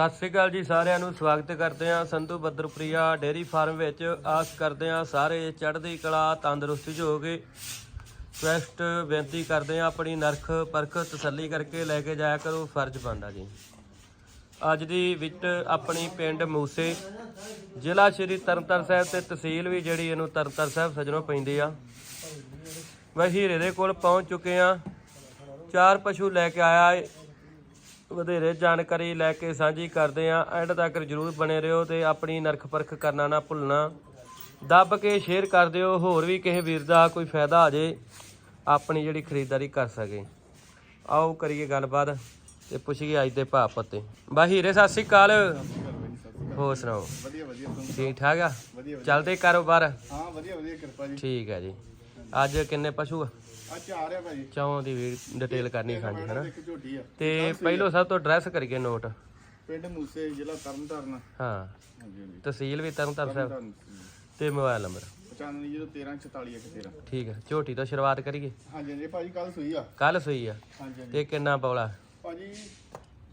ਸਤਿ ਸ੍ਰੀ ਅਕਾਲ ਜੀ ਸਾਰਿਆਂ ਨੂੰ, ਸਵਾਗਤ ਕਰਦੇ ਹਾਂ ਸੰਧੂ ਬੱਦਰਪ੍ਰਿਆ ਡੇਅਰੀ ਫਾਰਮ ਵਿੱਚ। ਆਸ ਕਰਦੇ ਹਾਂ ਸਾਰੇ ਚੜ੍ਹਦੀ ਕਲਾ, ਤੰਦਰੁਸਤੀ 'ਚ ਹੋਗੇ ਰਿਕਵੈਸਟ ਬੇਨਤੀ ਕਰਦੇ ਹਾਂ ਆਪਣੀ ਨਰਖ ਪਰਖ ਤਸੱਲੀ ਕਰਕੇ ਲੈ ਕੇ ਜਾਇਆ ਕਰੋ, ਫਰਜ਼ ਬਣਦਾ ਜੀ। ਅੱਜ ਦੀ ਵਿੱਚ ਆਪਣੀ ਪਿੰਡ ਮੂਸੇ, ਜ਼ਿਲ੍ਹਾ ਸ਼੍ਰੀ ਤਰਨਤਾਰਨ ਸਾਹਿਬ ਤੇ ਤਹਿਸੀਲ ਵੀ ਜਿਹੜੀ ਇਹਨੂੰ ਤਰਨਤਾਰਨ ਸਾਹਿਬ ਸਜਣੋਂ ਪੈਂਦੀ ਆ। ਵਹ ਹੀਰੇ ਦੇ ਕੋਲ ਪਹੁੰਚ ਚੁੱਕੇ ਆ ਚਾਰ ਪਸ਼ੂ ਲੈ ਕੇ ਆਇਆ ਏ ਵਧੇਰੇ ਜਾਣਕਾਰੀ ਲੈ ਕੇ ਸਾਂਝੀ ਕਰਦੇ ਆ ਐਂਡ ਤੱਕ ਜਰੂਰ ਬਣੇ ਰਹੋ ਤੇ ਆਪਣੀ ਨਰਖ ਪਰਖ ਕਰਨਾ ਨਾ ਭੁੱਲਣਾ। ਦੱਬ ਕੇ ਸ਼ੇਅਰ ਕਰ ਦਿਓ ਹੋਰ ਵੀ ਕਿਸੇ ਵੀਰ ਦਾ ਕੋਈ ਫਾਇਦਾ ਆ ਜੇ ਆਪਣੀ ਜਿਹੜੀ ਖਰੀਦਦਾਰੀ ਕਰ ਸਕੇ। ਆਓ ਕਰੀਏ ਗੱਲਬਾਤ ਤੇ ਪੁੱਛੀਏ ਅੱਜ ਦੇ ਭਾਅ ਪੱਤੇ ਬਾ ਹੀਰੇ ਸਤਿ ਸ੍ਰੀ ਅਕਾਲ। ਹੋਰ ਸੁਣਾਓ? ਵਧੀਆ ਵਧੀਆ। ਠੀਕ ਠਾਕ ਆ? ਚੱਲਦੇ ਕਾਰੋਬਾਰ? ਹਾਂ ਵਧੀਆ ਵਧੀਆ। ਕਿਰਪਾ ਜੀ। ਠੀਕ ਹੈ ਜੀ। ਅੱਜ ਕਿੰਨੇ ਪਸ਼ੂ ਆ? ਆ ਰਿਹਾ ਭਾਜੀ ਚੌਂ ਦੀ ਵੀ ਡਿਟੇਲ ਕਰਨੀ ਮੈਡਮ ਹਨਾ? ਇੱਕ ਝੋਟੀ ਆ। ਤੇ ਪਹਿਲੋਂ ਸਭ ਤੋਂ ਐਡਰੈਸ ਕਰੀਏ ਨੋਟ ਪਿੰਡ ਮੂਸੇ ਜ਼ਿਲ੍ਹਾ ਤਰਨਤਾਰਨ। ਹਾਂ। ਹਾਂਜੀ ਹਾਂਜੀ। ਤਹਿਸੀਲ ਵੀ ਤਰਨਤਾਰਨ ਸਾਹਿਬ। ਤੇ ਮੋਬਾਈਲ ਨੰਬਰ। 9501344113 ਠੀਕ ਹੈ ਝੋਟੀ ਤੋਂ ਸ਼ੁਰੂਆਤ ਕਰੀਏ। ਹਾਂਜੀ ਹਾਂਜੀ। ਭਾਜੀ ਕੱਲ ਸੂਈ ਆ। ਕੱਲ ਸੂਈ ਆ। ਹਾਂਜੀ ਹਾਂਜੀ। ਤੇ ਕਿੰਨਾ ਬੌਲਾ? ਭਾਜੀ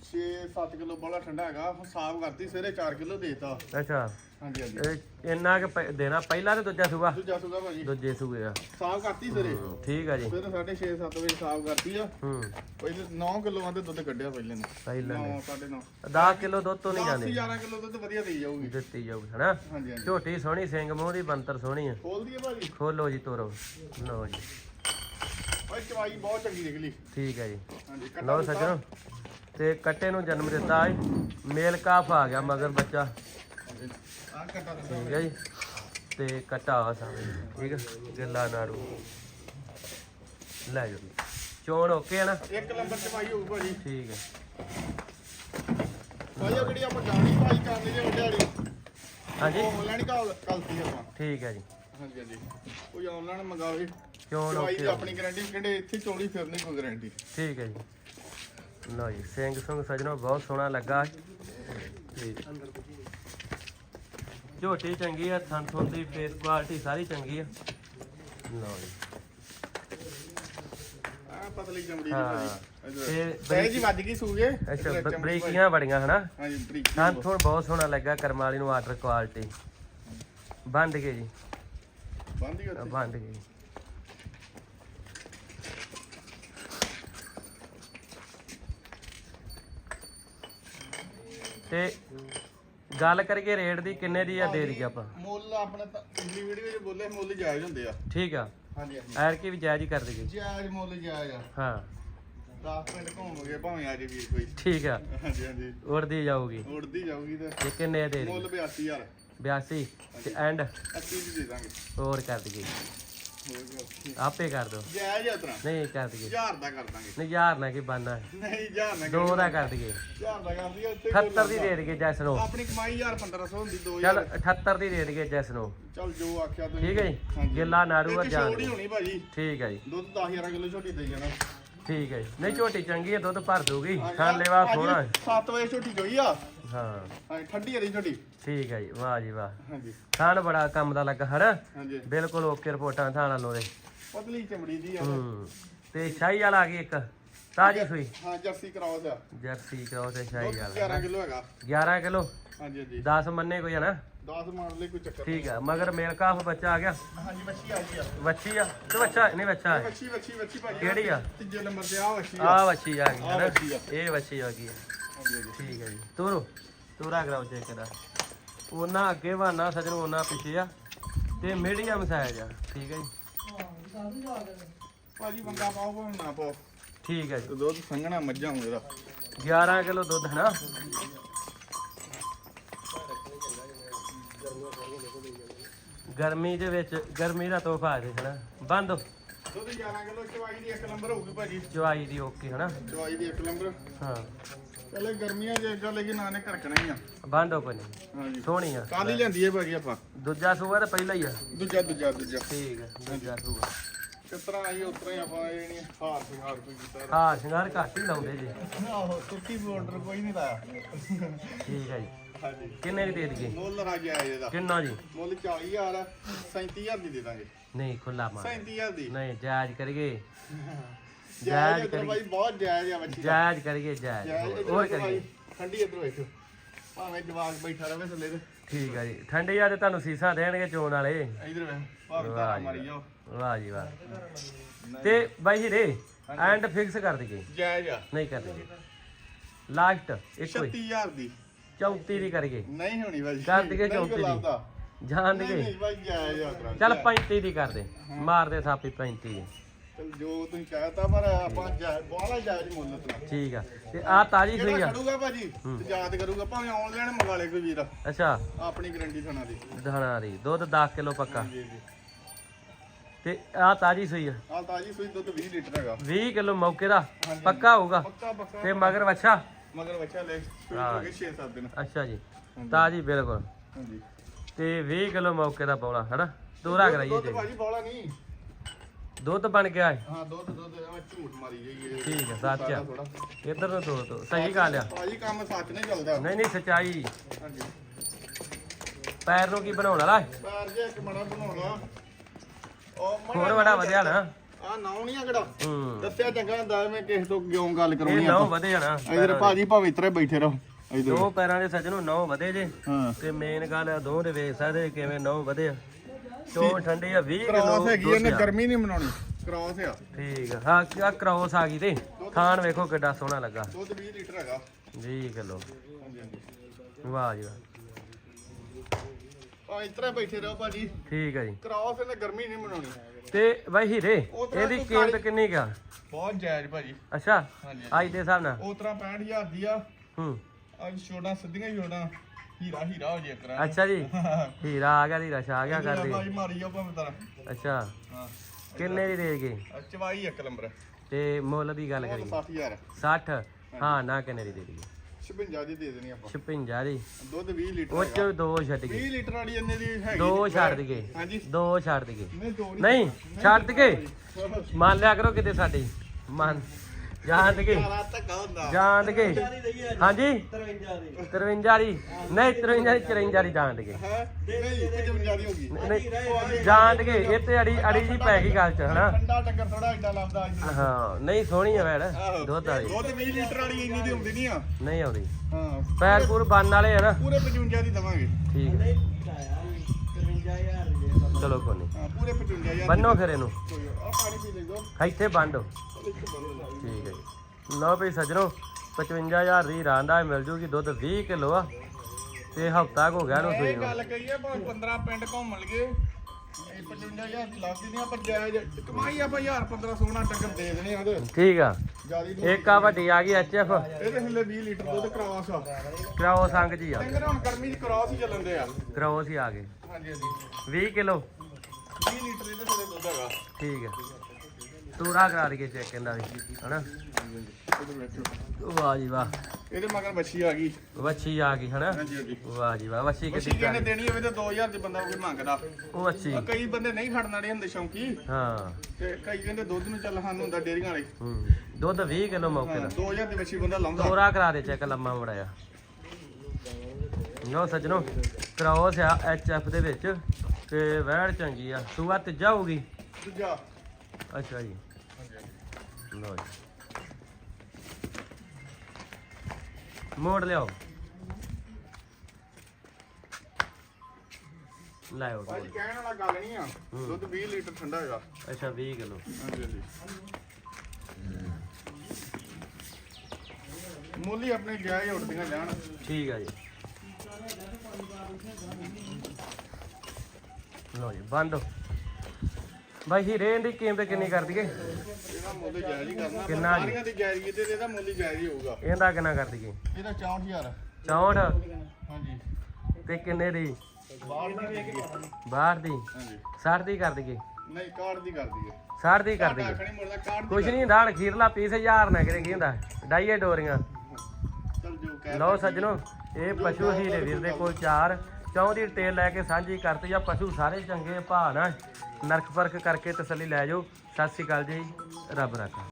6-7 ਕਿਲੋ ਬੋਲਾ ਠੰਡਾ ਹੈਗਾ। ਸਾਫ਼ ਕਰਤੀ ਸਵੇਰੇ 4 ਕਿਲੋ ਦੇਤਾ। ਅੱਛਾ। ਹਾਂਜੀ ਹਾਂਜੀ। ਇਹ ਇੰਨਾ ਕਿ ਦੇਣਾ ਪਹਿਲਾ ਤੇ ਦੂਜਾ ਸੂਆ? ਦੂਜਾ ਸੁਗਾ ਭਾਜੀ। ਦੂਜੇ ਸੂਏ ਆ। ਸਾਫ਼ ਕਰਤੀ ਸਵੇਰੇ। ਹੂੰ, ਠੀਕ ਆ ਜੀ। ਸਵੇਰੇ 6:30 ਵਜੇ ਸਾਫ਼ ਕਰਤੀ ਆ। ਹੂੰ। ਪਹਿਲੇ 9 ਕਿਲੋਆਂ ਦੇ ਦੁੱਧ ਕੱਢਿਆ ਪਹਿਲੇ ਨੇ। ਪਹਿਲਾਂ 9 9.5 10 ਕਿਲੋ ਦੁੱਧ ਤੋਂ ਨਹੀਂ 10 ਜਾਂਦੇ। 11 ਕਿਲੋ ਦੁੱਧ ਵਧੀਆ ਦੇਈ ਜਾਊਗੀ। ਦਿੱਤੀ ਜਾਊਗੀ ਹਨਾ? ਹਾਂਜੀ ਹਾਂਜੀ। ਝੋਟੀ ਸੋਹਣੀ ਸਿੰਘ ਮੂੰਹ ਦੀ ਬੰਤਰ ਸੋਹਣੀ ਆ। ਖੋਲ ਦਈਏ ਭਾਜੀ। ਖੋਲੋ ਜੀ ਤੋਰੋ। ਲਓ ਜੀ। ਓਏ ਚਵਾਈ ਬਹੁਤ ਚੰਗੀ ਨਿਕਲੀ। ਠੀਕ ਹੈ ਜੀ। ਲਓ ਸੱਜਣੋ ਤੇ ਕੱਟੇ ਨੂੰ ਜਨਮ ਦਿੱਤਾ ਏ। ਮੇਲ ਕਾਫ ਆ ਗਿਆ ਮਗਰ ਬੱਚਾ। ਆ ਠੀਕ ਹੈ ਜੀ। ਤੇ ਕੱਟਾ ਠੀਕ ਹੈ। ਗਿੱਲਾ ਨਾੜੂ ਲੈ ਜਾਓ ਜੀ। ਚੋਣ ਓਕੇ ਆ ਨਾ? ਇੱਕ ਨੰਬਰ ਚਵਾਈ ਹੋਊ ਭਾਜੀ ਠੀਕ ਹੈ। ਭਾਈ ਉਹ ਜਿਹੜੀ ਆਪਾਂ ਜਾਣੀ ਭਾਈ ਕਰਨੀ ਜੇ ਵੱਡੇ ਵਾਲੀ ਹਾਂਜੀ? ਉਹ ਆਨਲਾਈਨ ਕਾਲ ਕਲਤੀ ਆਪਾਂ। ਠੀਕ ਹੈ ਜੀ। ਹਾਂਜੀ ਹਾਂਜੀ। ਕੋਈ ਆਨਲਾਈਨ ਮੰਗਾਵੇ ਚੋਣ ਚਵਾਈ ਓਕੇ ਦੀ ਆਪਣੀ ਗਾਰੰਟੀ ਕਹਿੰਦੇ ਇੱਥੇ ਚੋਣੀ ਫਿਰਨੀ ਕੋਈ ਗਾਰੰਟੀ ਠੀਕ ਹੈ ਜੀ। ਲਓ ਜੀ ਸਿੰਘ ਸੁੰਗ ਸਜਣੋ ਬਹੁਤ ਸੋਹਣਾ ਲੱਗਾ। ਤੇ ਝੋਟੀ ਚੰਗੀ ਆ ਥਣ ਥਣ ਦੀ ਫੇਸ ਕੁਆਲਿਟੀ ਸਾਰੀ ਚੰਗੀ ਆ। ਲਓ ਜੀ। ਆ ਪਤਲੀ ਚਮੜੀ ਦੀ ਹਾਂ। ਭਾਜੀ। ਤੇ ਸਹੀ ਜੀ ਵੱਜ ਗਈ ਸੂਗੇ ਅੱਛਾ ਬ- ਬਰੀਕੀਆਂ ਬੜੀਆਂ ਹਨਾ? ਹਾਂਜੀ ਬਰੀਕ ਥਣ ਥਣ ਬਹੁਤ ਸੋਹਣਾ ਲੱਗਾ ਕਰਮ ਵਾਲੀ ਨੂੰ ਆਰਡਰ ਕੁਆਲਿਟੀ ਬੰਦ ਕੇ ਜੀ ਬੰਦ ਹੀ ਉੱਥੇ। ਬੰਦ ਕੇ ਜੀ ਤੇ ਗੱਲ ਕਰੀਏ ਰੇਟ ਦੀ ਕਿੰਨੇ ਦੀ ਆ ਦੇ ਦਈਏ ਆਪਾਂ। ਮੁੱਲ ਆਪਣੇ ਤਾਂ ਪਿਛਲੀ ਵੀਡੀਓ 'ਚ ਬੋਲੇ ਮੁੱਲ ਜਾਇਜ਼ ਹੁੰਦੇ ਆ। ਠੀਕ ਆ। ਹਾਂਜੀ ਹਾਂਜੀ। ਐਰ ਕੀ ਵੀ ਜਾਇਜ਼ ਹੀ ਕਰ ਦਈਏ। ਜਾਇਜ਼ ਮੁੱਲ ਜਾਇਜ਼ ਆ। ਹਾਂ। 10 ਮਿੰਟ ਘੁੰਮ ਗਏ ਭਾਵੇਂ ਆ ਜੇ ਵੀਰ ਕੋਈ। ਠੀਕ ਆ। ਹਾਂਜੀ ਹਾਂਜੀ। ਉੜਦੀ ਜਾਊਗੀ। ਉੜਦੀ ਜਾਊਗੀ ਤੇ ਤੇ ਕਿੰਨੇ ਦੇ ਮੁੱਲ ਦਈਏ 82000 82 ਤੇ ਐਂਡ? 80 ਦੀ ਦਾਂਗੇ। ਹੋਰ ਕਰ ਦਈਏ। ਵੀ। ਆਪੇ ਕਰ ਦੋ। ਜਾਇਜ਼ ਉਤਰਾ ਨਹੀਂ ਕਰ ਦਈਏ। 1000 ਦਾ ਕਰ ਦਾਂਗੇ। ਨਹੀਂ ਯਾਰ ਨਾ ਕੀ ਬਾਨਾ ਨਹੀਂ 1000 ਨਾ ਦੋ ਦਾ ਕਰ ਦਈਏ। 1000 ਦਾ ਕਰ ਦਈਏ ਉੱਤੇ 78 ਦੀ ਦੇ। ਦਈਏ ਜੈਸ ਨੂੰ ਆਪਣੀ ਕਮਾਈ 1000 1500 ਹੁੰਦੀ 2000 ਚੱਲ 78 ਦੀ ਦੇ ਦਈਏ ਜੈਸ ਨੂੰ ਚੱਲ ਜੋ ਆਖਿਆ ਤੁਸੀਂ। ਠੀਕ ਹੈ ਜੀ। ਗਿੱਲਾ ਨਾੜੂ ਆ ਜਾਨ ਛੋਟੀ ਹੋਣੀ ਭਾਜੀ। ਠੀਕ ਹੈ ਜੀ। ਦੁੱਧ 10 11 ਕਿਲੋ ਛੋਟੀ ਦੇ ਜਾਣਾ। ਠੀਕ ਹੈ ਜੀ। ਨਹੀਂ ਝੋਟੀ ਚੰਗੀ ਹੈ ਦੁੱਧ ਭਰ ਦੂਗੀ ਖਾਣ ਲੈਵਾ ਹੈ। 7 ਵਜੇ ਛੋਟੀ ਗਈ ਆ। ਹਾਂ। ਠੰਡੀ ਠੀਕ ਹੈ ਜੀ ਵਾਹ ਜੀ ਵਾਹ। ਹਾਂਜੀ। ਖਾਣ ਬੜਾ ਕੰਮ ਦਾ ਲੱਗਾ ਹਨਾ? ਹਾਂਜੀ। ਬਿਲਕੁਲ ਓਕੇ ਰਿਪੋਰਟਾਂ ਥਾਣਾ ਲੋਰੇ ਪਤਲੀ ਚਮੜੀ ਦੀ ਆ। ਹੂੰ ਤੇ ਸ਼ਾਹੀ ਵਾਲਾ ਆ ਗਈ ਇੱਕ ਤਾਜੀ ਸੂਈ? ਹਾਂ ਜਰਸੀ ਕਰਾਓ ਸਿਆ ਜਰਸੀ ਕਰਾਓ ਤੇ ਸ਼ਾਹੀ ਵਾਲਾ 11 ਕਿਲੋ ਹੈਗਾ। 11 ਕਿਲੋ? ਹਾਂਜੀ ਹਾਂਜੀ। 10 ਮੰਨੇ ਕੋਈ ਹੈ ਨਾ 10 ਮਾਰ ਲਈ ਕੋਈ ਚੱਕਰ ਠੀਕ ਹੈ ਮਗਰ ਮੇਲ ਕਾਫ ਬੱਚਾ ਆ ਗਿਆ। ਹਾਂਜੀ ਵੱਛੀ ਆ ਗਈ ਆ। ਵੱਛੀ ਆ ਤੇ ਬੱਚਾ ਨਹੀਂ ਬੱਚਾ ਹੈ। ਵੱਛੀ ਵੱਛੀ ਵੱਛੀ ਭਾਜੀ। ਕਿਹੜੀ ਆ? ਤੀਜੇ ਨੰਬਰ ਤੇ ਆ ਵੱਛੀ ਆ। ਆ ਵੱਛੀ ਆ ਗਈ ਹੈ ਆਹ ਨਾ ਵੱਛੀ ਆ। ਇਹ ਵੱਛੀ ਆ। ਹੈ ਠੀਕ ਹੈ ਜੀ। ਤੋਰੋ ਤੋਰਾ ਕਰਾਓ ਚੈੱਕ ਦਾ ਉਹਨਾਂ ਅੱਗੇ ਵਾਨਾ ਸਜਣ ਉਹਨਾਂ ਪਿੱਛੇ ਆ। ਤੇ ਮੀਡੀਅਮ ਸਾਈਜ਼ ਆ। ਠੀਕ ਹੈ ਜੀ। ਭਾਜੀ ਬੰਦਾ ਪਾਓ ਭਾਵੇਂ ਨਾ ਪਾਓ। ਠੀਕ ਹੈ ਜੀ। ਦੁੱਧ ਸੰਘਣਾ ਮੱਝਾਂ ਹੁੰਦੇ ਦਾ 11 ਕਿਲੋ ਦੁੱਧ ਹੈ ਨਾ ਗਰਮੀ ਦੇ ਵਿੱਚ ਗਰਮੀ ਦਾ ਤੋਹਫਾ ਹੈ ਹੈ ਨਾ ਬੰਦ ਦੁੱਧ 11 ਕਿਲੋ ਚਵਾਈ ਦੀ ਇੱਕ ਨੰਬਰ ਹੋਊਗੀ ਭਾਜੀ। ਚਵਾਈ ਦੀ ਓਕੇ ਹੈ ਨਾ ਚਵਾਈ ਦੀ ਇੱਕ ਨੰਬਰ। ਹਾਂ। ਪਹਿਲੇ ਗਰਮੀਆਂ ਜੇ ਅੱਗਾ ਲੇਕਿਨ ਨਾ ਨੇ ਘੜਕਣਾ ਹੀ ਆ। ਕੋਈ ਨਹੀਂ ਹਾਂਜੀ। ਸੋਹਣੀ ਆ। ਕੱਲ ਲੈਂਦੀ ਹੈ ਭਾਜੀ ਆਪਾਂ। ਦੂਜਾ ਸੂਆ ਤਾਂ ਪਹਿਲਾਂ ਹੀ ਆ। ਦੂਜਾ ਦੂਜਾ ਦੂਜਾ। ਠੀਕ ਹੈ ਦੂਜਾ ਸੂਆ। ਕਿਸ ਤਰ੍ਹਾਂ ਆਈ ਹੀ ਆਪਾਂ ਇਹ ਨਹੀਂ ਹਾਰ ਸ਼ਿੰਗਾਰ ਕੋਈ ਕੀਤਾ ਹਾਂ ਸ਼ਿੰਗਾਰ ਘੱਟ ਹੀ ਲਾਉਂਦੇ ਜੀ। ਆਹੋ ਕੁੱਤੀ ਬਾਰਡਰ ਕੋਈ ਨਹੀਂ ਲਾਇਆ। ਠੀਕ ਹੈ ਜੀ। ਹਾਂਜੀ। ਕਿੰਨੇ ਦੀ ਦੇ ਦਈਏ? ਮੁੱਲ ਰਾਜਾ ਹੈ ਇਹਦਾ। ਕਿੰਨਾ ਜੀ? ਮੁੱਲ 40000 37000 ਦੀ ਦੇ ਦਾਂਗੇ। ਨਹੀਂ ਖੁੱਲਾ ਮਾਰ 37000 ਦੀ। ਨਹੀਂ ਜਾਇਜ਼ ਕਰੀਏ। ਜਾਇਜ਼ ਇੱਧਰ ਭਾਈ ਬਹੁਤ ਜਾਇਜ਼ ਆ ਬੱਚੀ ਜਾਇਜ਼ ਕਰੀਏ ਜਾਇਜ਼। ਜਾਇਜ਼ ਹੋਰ- ਕਰੀਏ। ਠੰਡੀ ਇੱਧਰ ਵੇਖੋ ਭਾਵੇਂ ਜਵਾਕ ਬੈਠਾ ਰਵੇ ਥੱਲੇ ਤੇ। ਠੀਕ ਆ ਜੀ। ਠੰਡੇ ਆ ਤੇ ਤੁਹਾਨੂੰ ਸੀਸਾਂ ਦੇਣਗੇ ਚੋਣ ਵਾਲੇ। ਇਧਰ ਵੇ ਭਾਵੇਂ ਵਾਹ ਤਾਰਾ ਜੀ। ਮਾਰੀ ਜਾਓ। ਵਾਹ। ਜੀ ਵਾਹ। ਤੇ ਬਾਈ ਹੀਰੇ ਐਂਡ ਫਿਕਸ ਕਰ ਦਈਏ। ਜਾਇਜ਼ ਆ। ਨਹੀਂ ਕਰ ਦਈਏ। ਲਾਸਟ ਇੱਕੋ ਹੀ 36000 ਦੀ। 34 ਦੀ ਕਰੀਏ ਨਹੀਂ ਹੋਣੀ ਭਾਜੀ ਕਰ ਦਈਏ ਨਹੀਂ ਕੋਈ 34 ਦੀ। ਜਾਣ ਨਹੀਂ ਦਈਏ। ਨਹੀਂ ਭਾਈ ਜਾਇਜ਼ ਆ। ਕਰਾ ਚੱਲ 35 ਦੀ ਕਰ ਦੇ। ਮਾਰ ਦੇ ਥਾਪੀ 35 ਦੀ। ਜੋ ਤੁਸੀਂ ਕਹਤਾ ਪਰ ਆਪਾਂ ਜਾਇਜ਼ ਬਾਹਲਾ ਜਾਇਜ਼ ਮੁੱਲ ਤੇ। ਠੀਕ ਆ। ਤੇ ਆ ਤਾਜੀ ਸੂਈ ਜਿਹੜਾ ਆ। ਖੜੂਗਾ ਭਾਜੀ ਤੇ ਯਾਦ ਕਰੂਗਾ ਭਾਵੇਂ ਆਨਲਾਈਨ ਮੰਗਾ ਲੇ ਕੋਈ ਵੀਰ। ਅੱਛਾ। ਆਪਣੀ ਗਰੰਟੀ ਥਾਣਾ ਦੀ। ਧਾਣਾ ਦੀ। ਦੁੱਧ 10 ਕਿਲੋ ਪੱਕਾ। ਜੀ ਜੀ ਤੇ ਆ ਤਾਜੀ ਸੂਈ ਆ। ਆ ਤਾਜੀ ਸੂਈ ਦੁੱਧ 20 ਲੀਟਰ ਹੈਗਾ। 20 ਕਿਲੋ ਮੌਕੇ ਦਾ ਪੱਕਾ ਹੋਊਗਾ। ਪੱਕਾ ਪੱਕਾ। ਤੇ ਮਗਰ ਵੱਛਾ? ਮਗਰ ਬੱਚਾ ਲੈ ਸੂਈ ਹਾਂ। ਹੋ। ਗਈ 6-7 ਦਿਨ। ਅੱਛਾ ਜੀ। ਤਾਜੀ ਬਿਲਕੁਲ। ਹਾਂਜੀ। ਤੇ 20 ਕਿਲੋ ਮੌਕੇ ਦਾ ਪੌਲਾ ਹੈਨਾ? ਤੋਰਾ ਕਰਾਈਏ ਦੁੱਧ ਜੀ ਭਾਜੀ ਬੋਲਾ ਨਹੀਂ। ਦੁੱਧ ਬਣ ਗਿਆ ਹੈ ਹਾਂ ਦੁੱਧ ਦੁੱਧ ਐਵੇਂ ਝੂਠ ਮਾਰੀ ਜਾਈਏ ਠੀਕ ਹੈ, ਸੱਚ ਆ। ਥੋੜਾ ਇੱਧਰ ਨੂੰ ਤੋੜ ਦੋ ਸਹੀ ਗੱਲ ਆ। ਭਾਜੀ ਕੰਮ ਸੱਚ ਨਹੀਂ ਚੱਲਦਾ। ਨਹੀਂ ਨਹੀਂ ਸਚਾਈ। ਹਾਂਜੀ। ਪੈਰ ਨੂੰ ਕੀ ਬਣਾਉਣ ਵਾਲਾ? ਪੈਰ ਜੇ ਇੱਕ ਮੜਾ ਬਣਾਉਣਾ ਉਹ ਹੋਰ ਬੜਾ ਵਧੀਆ ਨਾ। ਆ ਨਾਉ ਨਹੀਂ ਆ ਹੂੰ। ਦੱਸਿਆ ਚੰਗਾ ਹੁੰਦਾ ਮੈਂ ਕਿਸੇ ਤੋਂ ਕਿਉਂ ਗੱਲ ਕਰਾਉਣੀ ਨੌ ਆਪਾਂ। ਵਧੇ ਨਾ ਇਧਰ ਭਾਜੀ ਭਾਵੇਂ ਇਤਰੇ ਬੈਠੇ ਰਹੋ। ਇਧਰ ਦੋ ਪੈਰਾਂ ਦੇ ਸੱਜਣੋਂ ਨੌ ਵਧੇ ਜੇ। ਤੇ ਮੇਨ ਗੱਲ ਆ ਦੋ ਦੇ ਵੇਖ ਸਕਦੇ ਕਿਵੇਂ ਨੌ ਵਧੇ ਆ। ਚੋਂ ਠੰਡੀ ਆ? 20 ਕਿਲੋ ਕ੍ਰਾਸ ਹੈਗੀ ਇਹਨੇ। ਗਰਮੀ ਨਹੀਂ ਮਨਾਉਣੀ। ਕ੍ਰਾਸ ਆ। ਠੀਕ ਆ। ਹਾਂ ਆ ਕ੍ਰੋਸ ਆ ਗਈ ਤੇ। ਖਾਣ ਵੇਖੋ ਕਿੱਡਾ ਸੋਹਣਾ ਲੱਗਾ। ਦੁੱਧ 20 ਲੀਟਰ ਹੈਗਾ। 20 ਕਿਲੋ। ਹਾਂਜੀ ਹਾਂਜੀ। ਵਾਹ ਜੀ ਵਾਹ। ਆ ਇਤਰੇ ਬੈਠੇ ਰਹੋ ਭਾਜੀ। ਠੀਕ ਆ ਜੀ। ਕ੍ਰਾਸ ਇਹਨੇ ਗਰਮੀ ਨਹੀਂ ਮਨਾਉਣੀ। ਤੇ ਬਾਈ ਹੀਰੇ ਉਹ ਤਰ੍ਹਾਂ ਇਹਦੀ ਤੂੰ ਕੀਮਤ ਕਾਲੀ- ਕਿੰਨੀ ਕਾ ਬਹੁਤ ਜਾਇਜ਼ ਭਾਜੀ। ਅੱਛਾ ਹਾਂਜੀ ਅੱਜ ਦੇ ਹਿਸਾਬ ਨਾਲ। ਉਹ ਤਰ੍ਹਾਂ 65000 ਦੀ ਆ। ਹੂੰ। ਅੱਜ ਛੋਟਾ ਸਿੱਧੀਆਂ ਹੀ ਛੋਟਾ। ਹੀਰਾ ਹੀਰਾ ਹੋ ਜੇ ਕਰਾਂ ਅੱਛਾ ਜੀ। ਹੀਰਾ ਆ ਗਿਆ ਹੀਰਾ ਛਾ ਗਿਆ ਕਰ ਭਾਜੀ ਮਾਰੀ ਜਾ ਭਾਵੇਂ ਤਾਰਾ। ਅੱਛਾ। ਹਾਂ। ਕਿੰਨੇ ਦੀ ਦੇ ਗਏ? ਆ ਚਵਾਈ ਇੱਕ ਨੰਬਰ। ਤੇ ਮੁੱਲ ਦੀ ਗੱਲ ਕਰੀਏ। 60000 60 ਹਾਂ ਨਾ ਕਿੰਨੇ ਦੀ ਦੇ ਦਈਏ? 56 ਦੀ ਦੇ ਦੇਣੀ ਆਪਾਂ। 56 ਦੀ। ਦੁੱਧ 20 ਲੀਟਰ ਉਹ ਚ ਦੋ ਛੱਡ ਗਏ। 20 ਲੀਟਰ ਵਾਲੀ ਇੰਨੇ ਦੀ ਹੈਗੀ ਦੋ। ਛੱਡ ਦਈਏ ਹਾਂਜੀ। ਦੋ ਛੱਡ ਦਈਏ ਨਹੀਂ ਛੱਡ ਦਈਏ ਮੰਨ ਲਿਆ ਕਰੋ ਕਿਤੇ ਸਾਡੀ। ਮੰਨ। ਜਾਣ ਧੱਕਾ ਹੁੰਦਾ। ਜਾਣ ਦਈਏ ਹਾਂਜੀ? 53 ਦੀ। ਨਹੀਂ 53 ਦੀ 54 ਦੀ ਜਾਣ ਦਈਏ ਹੈ? ਨਹੀਂ 55 ਦੀ ਹੋ ਗਈ ਜਾਣ ਦਈਏ ਇਹ ਤੇ ਅੜੀ ਅੜੀ ਜੀ ਪੈ ਗਈ ਗੱਲ ਚ ਹਨਾ? ਠੰਡਾ ਟੱਕਰ ਥੋੜਾ ਐਡਾ ਲੱਭਦਾ ਅੱਜ। ਹਾਂ ਨਹੀਂ ਸੋਹਣੀ ਆ ਵੈੜ। ਦੁੱਧ ਵਾਲੀ। ਦੁੱਧ 20 ਲੀਟਰ ਵਾਲੀ ਇੰਨੀ ਦੀ ਹੁੰਦੀ ਨਹੀਂ ਆ। ਨਹੀਂ ਆਉਂਦੀ। ਹਾਂ। ਪੈਰ ਪੂਰ ਬੰਨ ਵਾਲੇ ਆ ਨਾ। ਪੂਰੇ 55 ਦੀ ਦਵਾਂਗੇ। ਠੀਕ ਹੈ ਚਲੋ ਕੋਈ ਨਹੀਂ। ਹਾਂ ਪੂਰੇ 55000 ਬੰਨੋ ਫਿਰ ਇਹਨੂੰ। ਆ ਪਾਣੀ ਪੀ ਲੈ ਦੋ। ਇੱਥੇ ਬੰਨੋ ਜੀ ਲਓ ਵੀ ਸੱਜਣੋ 55000 ਦੀ ਰਾਂਦਾ ਮਿਲ ਜੂਗੀ ਦੁੱਧ 20 ਕਿਲੋ ਆ ਤੇ ਹਫਤਾ ਹੋ ਗਿਆ ਨੂੰ ਸੂਈ ਇਹ ਨੂੰ। ਗੱਲ ਕਹੀਏ ਭਾਵੇਂ 15 ਪਿੰਡ ਘੁੰਮ ਲਗੇ ਇਹ 55000 ਦੀ ਲੱਭਦੀ ਨਹੀਂ ਆਪਾਂ ਜਾਇਜ਼ ਕਮਾਈ ਆਪਾਂ 1000 15 16 ਟੱਕਰ ਦੇ ਦੇਣੇ ਆ ਉਹਦੇ। ਠੀਕ ਆ। ਜਿਆਦੀ ਇੱਕ ਆ ਵੱਡੀ ਆ ਗਈ ਐਚਐਫ ਇਹਦੇ ਹੱਲੇ 20 ਲੀਟਰ ਦੁੱਧ ਕਰਾਸ ਆ। ਕਰਾਓ ਸੰਗ ਜੀ ਆ ਕਹਿੰਦੇ ਹੁਣ ਗਰਮੀ ਚ ਕਰਾਸ ਹੀ ਚੱਲਣ ਦੇ ਆ। ਕਰਾਓ ਸੀ ਆ ਗਏ। ਹਾਂਜੀ ਹਾਂਜੀ। 20 ਕਿਲੋ। 20 ਲੀਟਰ ਇਹਦੇ ਥੱਲੇ ਦੁੱਧ ਹੈਗਾ। ਠੀਕ ਹੈ ਤੂੜਾ ਕਰਾ ਦਈਏ ਚੈੱਕ ਇਹਦਾ ਵੀ ਹਨਾ? ਇਹਦੇ ਵੇਖੋ ਵਾਹ ਜੀ ਵਾਹ। ਇਹਦੇ ਮਗਰ ਬੱਚੀ ਆ ਗਈ। ਵੱਛੀ ਆ ਗਈ ਹਨਾ? ਹਾਂਜੀ ਹਾਂਜੀ। ਵਾਹ ਜੀ ਵਾਹ ਵੱਛੀ ਕਹਿੰਦੇ ਪਿਆਰੀ ਦੇਣੀ ਹੋਵੇ ਤਾਂ 2000 ਚ ਬੰਦਾ ਕੋਈ ਮੰਗਦਾ। ਉਹ ਵੱਛੀ। ਕਈ ਬੰਦੇ ਨਹੀਂ ਖੜਨ ਵਾਲੇ ਹੁੰਦੇ ਸ਼ੌਂਕੀ। ਹਾਂ। ਤੇ ਕਈ ਕਹਿੰਦੇ ਦੁੱਧ ਨੂੰ ਚੱਲ ਸਾਨੂੰ ਹੁੰਦਾ ਡੇਰੀਆਂ ਵਾਲੇ। ਹੂੰ ਦੁੱਧ 20 ਕਿਲੋ ਮੌਕੇ ਦਾ। 2000 ਦੀ ਬੱਚੀ ਬੰਦਾ ਲਾਉਂਦਾ। ਤੋਰਾ ਕਰਾ ਦੇ ਚੈੱਕ ਲੰਮਾ ਬੜਾਇਆ ਲੋ ਸੱਜਣੋ ਕਰਾਉਸ ਆ ਐਚਐਫ ਦੇ ਵਿੱਚ ਤੇ ਵੈੜ ਚੰਗੀ ਆ। ਸੂਆ ਤੀਜਾ ਹੋਊਗੀ? ਦੂਜਾ। ਅੱਛਾ ਜੀ। ਲੋ ਮੋੜ ਲਿਆਓ ਲਾਓ ਭਾਜੀ ਕਹਿਣ ਵਾਲਾ ਗੱਲ ਨਹੀਂ ਆ। ਦੁੱਧ 20 ਲੀਟਰ ਠੰਡਾ ਹੈਗਾ। ਅੱਛਾ 20 ਕਿਲੋ। ਹਾਂਜੀ ਹਾਂਜੀ। ਮੁੱਲੀ ਆਪਣੇ ਜਾਇਜ਼ ਉੱਡਦੀਆਂ ਜਾਣ ਠੀਕ ਆ ਜੀ। ਲੋ ਜੀ ਬੰਦ ਬਾਈ ਹੀਰੇ ਦੀ ਕੀਮਤ ਕਿੰਨੀ ਕਰ ਦਈਏ? ਇਹਦਾ ਮੁੱਲ ਜਾਇਜ਼ ਹੀ ਕਰਨਾ। ਪਰ ਕਿੰਨਾ ਜੀ? ਸਾਰੀਆਂ ਦੀ ਜਾਇਜ਼ ਕੀਤੇ ਤੇ ਇਹਦਾ ਮੁੱਲ ਹੀ ਜਾਇਜ਼ ਹੀ ਹੋਊਗਾ। ਇਹਦਾ ਕਿੰਨਾ ਕਰ ਦਈਏ? ਇਹਦਾ 64000 64 ਹਾਂਜੀ। ਤੇ ਕਿੰਨੇ ਦੀ? ਬਾਹਰ ਦੀ ਵੇਚੀਏ। ਬਾਹਰ ਦੀ? ਹਾਂਜੀ। 60 ਦੀ ਕਰ ਦਈਏ। ਨਹੀਂ ਕਾਰਡ ਦੀ ਕਰ ਦਈਏ। 60 ਦੀ ਕਰ ਦਈਏ। ਆਖਣੀ ਮੁੜਦਾ ਕਾਰਡ ਕੁਛ ਨਹੀਂ ਦਾਣ ਖੀਰਲਾ ਪੀਸ ਹਜ਼ਾਰ ਨਾ ਕਰੇ ਕੀ ਹੁੰਦਾ? ਡਾਈਏ ਡੋਰੀਆਂ। ਚਲ ਜੋ ਕਹਿ ਲਓ ਸੱਜਣੋ ਇਹ ਪਸ਼ੂ ਹੀਰੇ ਵੀਰ ਦੇ ਕੋਲ ਚਾਰ। ਚੌਂ ਦੀ ਟੇਲ ਲੈ ਕੇ ਸਾਂਝੀ ਕਰਤੀ ਆ, ਪਸ਼ੂ ਸਾਰੇ ਚੰਗੇ ਭਾਅ ਨਾ ਨਰਖ ਪਰਖ ਕਰਕੇ ਤਸੱਲੀ ਲੈ ਜਾਓ। ਸਤਿ ਸ਼੍ਰੀ ਅਕਾਲ ਜੀ, ਰੱਬ ਰਾਖਾ